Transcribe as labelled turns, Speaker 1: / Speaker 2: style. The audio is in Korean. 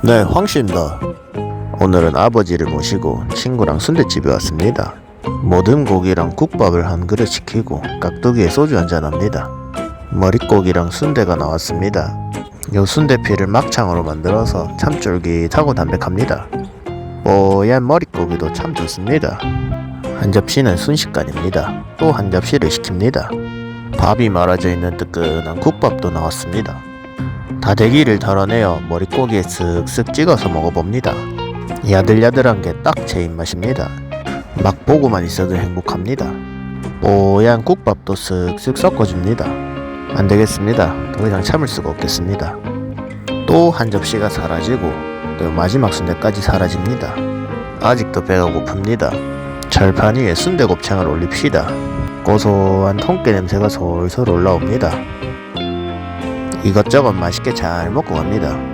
Speaker 1: 네, 황씨입니다. 오늘은 아버지를 모시고 친구랑 순대집에 왔습니다. 모든 고기랑 국밥을 한 그릇 시키고 깍두기에 소주 한잔 합니다. 머릿고기랑 순대가 나왔습니다. 요 순대피를 막창으로 만들어서 참 쫄깃하고 담백합니다. 뽀얀 머릿고기도 참 좋습니다. 한 접시는 순식간입니다. 또 한 접시를 시킵니다. 밥이 말아져 있는 뜨끈한 국밥도 나왔습니다. 다대기를 덜어내어 머릿고기에 쓱쓱 찍어서 먹어봅니다. 야들야들한 게 딱 제 입맛입니다. 막 보고만 있어도 행복합니다. 뽀얀 국밥도 쓱쓱 섞어줍니다. 안 되겠습니다. 더 이상 참을 수가 없겠습니다. 또 한 접시가 사라지고 또 마지막 순대까지 사라집니다. 아직도 배가 고픕니다. 철판 위에 순대 곱창을 올립시다. 고소한 통깨 냄새가 솔솔 올라옵니다. 이것저것 맛있게 잘 먹고 갑니다.